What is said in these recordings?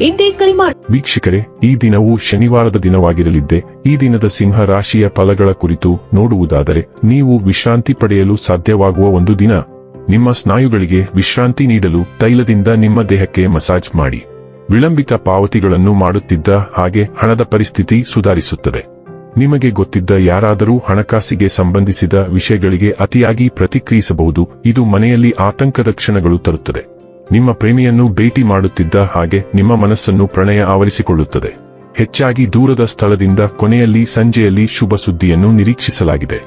ಇಂದೇ ಕರೆ ಮಾಡಿ ವೀಕ್ಷಕರೇ, ಈ ದಿನವು ಶನಿವಾರದ ದಿನವಾಗಿರಲಿದ್ದೆ. ಈ ದಿನದ ಸಿಂಹ ರಾಶಿಯ ಫಲಗಳ ಕುರಿತು ನೋಡುವುದಾದರೆ, ನೀವು ವಿಶ್ರಾಂತಿ ಪಡೆಯಲು ಸಾಧ್ಯವಾಗುವ ಒಂದು ದಿನ. ನಿಮ್ಮ ಸ್ನಾಯುಗಳಿಗೆ ವಿಶ್ರಾಂತಿ ನೀಡಲು ತೈಲದಿಂದ ನಿಮ್ಮ ದೇಹಕ್ಕೆ ಮಸಾಜ್ ಮಾಡಿ. ವಿಳಂಬಿತ ಪಾವತಿಗಳನ್ನು ಮಾಡುತ್ತಿದ್ದ ಹಾಗೆ ಹಣದ ಪರಿಸ್ಥಿತಿ ಸುಧಾರಿಸುತ್ತದೆ. ನಿಮಗೆ ಗೊತ್ತಿದ್ದ ಯಾರಾದರೂ ಹಣಕಾಸಿಗೆ ಸಂಬಂಧಿಸಿದ ವಿಷಯಗಳಿಗೆ ಅತಿಯಾಗಿ ಪ್ರತಿಕ್ರಿಯಿಸಬಹುದು. ಇದು ಮನೆಯಲ್ಲಿ ಆತಂಕದ ಕ್ಷಣಗಳು ತರುತ್ತದೆ. ನಿಮ್ಮ ಪ್ರೇಮಿಯನ್ನು ಭೇಟಿ ಮಾಡುತ್ತಿದ್ದ ಹಾಗೆ ನಿಮ್ಮ ಮನಸ್ಸನ್ನು ಪ್ರಣಯ ಆವರಿಸಿಕೊಳ್ಳುತ್ತದೆ. ಹೆಚ್ಚಾಗಿ ದೂರದ ಸ್ಥಳದಿಂದ ಕೊನೆಯಲ್ಲಿ ಸಂಜೆಯಲ್ಲಿ ಶುಭ ಸುದ್ದಿಯನ್ನು ನಿರೀಕ್ಷಿಸಲಾಗಿದೆ.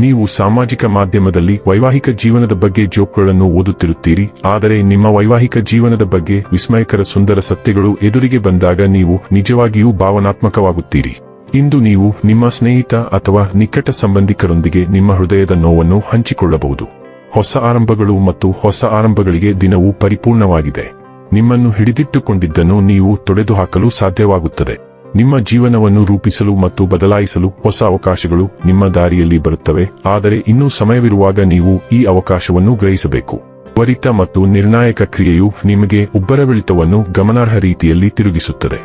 ನೀವು ಸಾಮಾಜಿಕ ಮಾಧ್ಯಮದಲ್ಲಿ ವೈವಾಹಿಕ ಜೀವನದ ಬಗ್ಗೆ ಜೋಕ್ಗಳನ್ನು ಓದುತ್ತಿರುತ್ತೀರಿ, ಆದರೆ ನಿಮ್ಮ ವೈವಾಹಿಕ ಜೀವನದ ಬಗ್ಗೆ ವಿಸ್ಮಯಕರ ಸುಂದರ ಸತ್ಯಗಳು ಎದುರಿಗೆ ಬಂದಾಗ ನೀವು ನಿಜವಾಗಿಯೂ ಭಾವನಾತ್ಮಕವಾಗುತ್ತೀರಿ. ಇಂದು ನೀವು ನಿಮ್ಮ ಸ್ನೇಹಿತ ಅಥವಾ ನಿಕಟ ಸಂಬಂಧಿಕರೊಂದಿಗೆ ನಿಮ್ಮ ಹೃದಯದ ನೋವನ್ನು ಹಂಚಿಕೊಳ್ಳಬಹುದು. ಹೊಸ ಆರಂಭಗಳು ಮತ್ತು ಹೊಸ ಆರಂಭಗಳಿಗೆ ದಿನವು ಪರಿಪೂರ್ಣವಾಗಿದೆ. ನಿಮ್ಮನ್ನು ಹಿಡಿದಿಟ್ಟುಕೊಂಡಿದ್ದನ್ನು ನೀವು ತೊಡೆದುಹಾಕಲು ಸಾಧ್ಯವಾಗುತ್ತದೆ. ನಿಮ್ಮ ಜೀವನವನ್ನು ರೂಪಿಸಲು ಮತ್ತು ಬದಲಾಯಿಸಲು ಹೊಸ ಅವಕಾಶಗಳು ನಿಮ್ಮ ದಾರಿಯಲ್ಲಿ ಬರುತ್ತವೆ, ಆದರೆ ಇನ್ನೂ ಸಮಯವಿರುವಾಗ ನೀವು ಈ ಅವಕಾಶವನ್ನು ಗ್ರಹಿಸಬೇಕು. ತ್ವರಿತ ಮತ್ತು ನಿರ್ಣಾಯಕ ಕ್ರಿಯೆಯು ನಿಮಗೆ ಉಬ್ಬರವಿಳಿತವನ್ನು ಗಮನಾರ್ಹ ರೀತಿಯಲ್ಲಿ ತಿರುಗಿಸುತ್ತದೆ.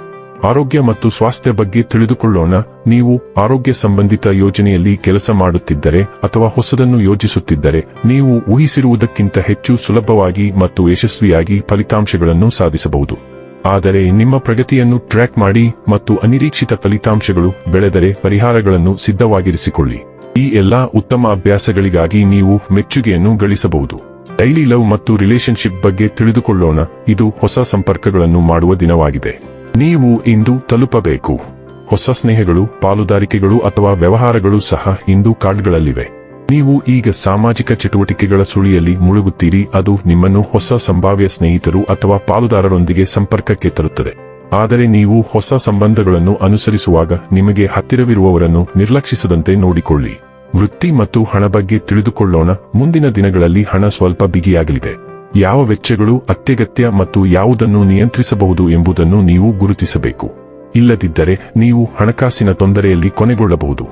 ಆರೋಗ್ಯ ಮತ್ತು ಸ್ವಾಸ್ಥ್ಯ ಬಗ್ಗೆ ತಿಳಿದುಕೊಳ್ಳೋಣ. ನೀವು ಆರೋಗ್ಯ ಸಂಬಂಧಿತ ಯೋಜನೆಯಲ್ಲಿ ಕೆಲಸ ಮಾಡುತ್ತಿದ್ದರೆ ಅಥವಾ ಹೊಸದನ್ನು ಯೋಜಿಸುತ್ತಿದ್ದರೆ, ನೀವು ಊಹಿಸಿರುವುದಕ್ಕಿಂತ ಹೆಚ್ಚು ಸುಲಭವಾಗಿ ಮತ್ತು ಯಶಸ್ವಿಯಾಗಿ ಫಲಿತಾಂಶಗಳನ್ನು ಸಾಧಿಸಬಹುದು. ಆದರೆ ನಿಮ್ಮ ಪ್ರಗತಿಯನ್ನು ಟ್ರ್ಯಾಕ್ ಮಾಡಿ ಮತ್ತು ಅನಿರೀಕ್ಷಿತ ಫಲಿತಾಂಶಗಳು ಬೆಳೆದರೆ ಪರಿಹಾರಗಳನ್ನು ಸಿದ್ಧವಾಗಿರಿಸಿಕೊಳ್ಳಿ. ಈ ಎಲ್ಲಾ ಉತ್ತಮ ಅಭ್ಯಾಸಗಳಿಗಾಗಿ ನೀವು ಮೆಚ್ಚುಗೆಯನ್ನು ಗಳಿಸಬಹುದು. ಡೈಲಿ ಲವ್ ಮತ್ತು ರಿಲೇಶನ್ಶಿಪ್ ಬಗ್ಗೆ ತಿಳಿದುಕೊಳ್ಳೋಣ. ಇದು ಹೊಸ ಸಂಪರ್ಕಗಳನ್ನು ಮಾಡುವ ದಿನವಾಗಿದೆ. ನೀವು ಇಂದು ತಲುಪಬೇಕು. ಹೊಸ ಸ್ನೇಹಗಳು, ಪಾಲುದಾರಿಕೆಗಳು ಅಥವಾ ವ್ಯವಹಾರಗಳು ಸಹ ಇಂದು ಕಾರ್ಡ್ಗಳಲ್ಲಿವೆ. ನೀವು ಈಗ ಸಾಮಾಜಿಕ ಚಟುವಟಿಕೆಗಳ ಸುಳಿಯಲ್ಲಿ ಮುಳುಗುತ್ತೀರಿ, ಅದು ನಿಮ್ಮನ್ನು ಹೊಸ ಸಂಭಾವ್ಯ ಸ್ನೇಹಿತರು ಅಥವಾ ಪಾಲುದಾರರೊಂದಿಗೆ ಸಂಪರ್ಕಕ್ಕೆ ತರುತ್ತದೆ. ಆದರೆ ನೀವು ಹೊಸ ಸಂಬಂಧಗಳನ್ನು ಅನುಸರಿಸುವಾಗ ನಿಮಗೆ ಹತ್ತಿರವಿರುವವರನ್ನು ನಿರ್ಲಕ್ಷಿಸದಂತೆ ನೋಡಿಕೊಳ್ಳಿ. ವೃತ್ತಿ ಮತ್ತು ಹಣ ಬಗ್ಗೆ ತಿಳಿದುಕೊಳ್ಳೋಣ, ಮುಂದಿನ ದಿನಗಳಲ್ಲಿ ಹಣ ಸ್ವಲ್ಪ ಬಿಗಿಯಾಗಲಿದೆ. ಯಾವ ವೆಚ್ಚಗಳು ಅತ್ಯಗತ್ಯ ಮತ್ತು ಯಾವುದನ್ನು ನಿಯಂತ್ರಿಸಬಹುದು ಎಂಬುದನ್ನು ನೀವು ಗುರುತಿಸಬೇಕು. ಇಲ್ಲದಿದ್ದರೆ ನೀವು ಹಣಕಾಸಿನ ತೊಂದರೆಯಲ್ಲಿ ಕೊನೆಗೊಳ್ಳಬಹುದು.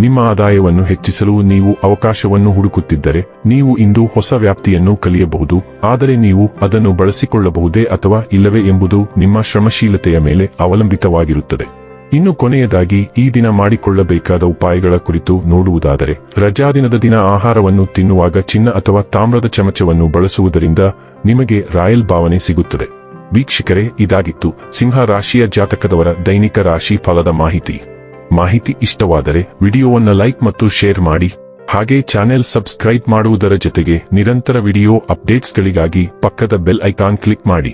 ನಿಮ್ಮ ಆದಾಯವನ್ನು ಹೆಚ್ಚಿಸಲು ನೀವು ಅವಕಾಶವನ್ನು ಹುಡುಕುತ್ತಿದ್ದರೆ ನೀವು ಇಂದು ಹೊಸ ವ್ಯಾಪ್ತಿಯನ್ನು ಕಲಿಯಬಹುದು, ಆದರೆ ನೀವು ಅದನ್ನು ಬಳಸಿಕೊಳ್ಳಬಹುದೇ ಅಥವಾ ಇಲ್ಲವೇ ಎಂಬುದು ನಿಮ್ಮ ಶ್ರಮಶೀಲತೆಯ ಮೇಲೆ ಅವಲಂಬಿತವಾಗಿರುತ್ತದೆ. ಇನ್ನು ಕೊನೆಯದಾಗಿ ಈ ದಿನ ಮಾಡಿಕೊಳ್ಳಬೇಕಾದ ಉಪಾಯಗಳ ಕುರಿತು ನೋಡುವುದಾದರೆ ರಜಾದಿನದ ದಿನ ಆಹಾರವನ್ನು ತಿನ್ನುವಾಗ ಚಿನ್ನ ಅಥವಾ ತಾಮ್ರದ ಚಮಚವನ್ನು ಬಳಸುವುದರಿಂದ ನಿಮಗೆ ರಾಯಲ್ ಭಾವನೆ ಸಿಗುತ್ತದೆ. ವೀಕ್ಷಕರೇ, ಇದಾಗಿತ್ತು ಸಿಂಹ ರಾಶಿಯ ಜಾತಕದವರ ದೈನಿಕ ರಾಶಿ ಫಲದ ಮಾಹಿತಿ. ಮಾಹಿತಿ ಇಷ್ಟವಾದರೆ ವಿಡಿಯೋವನ್ನು ಲೈಕ್ ಮತ್ತು ಶೇರ್ ಮಾಡಿ, ಹಾಗೆ ಚಾನೆಲ್ ಸಬ್ಸ್ಕ್ರೈಬ್ ಮಾಡುವುದರ ಜೊತೆಗೆ ನಿರಂತರ ವಿಡಿಯೋ ಅಪ್ಡೇಟ್ಸ್ಗಳಿಗಾಗಿ ಪಕ್ಕದ ಬೆಲ್ ಐಕಾನ್ ಕ್ಲಿಕ್ ಮಾಡಿ.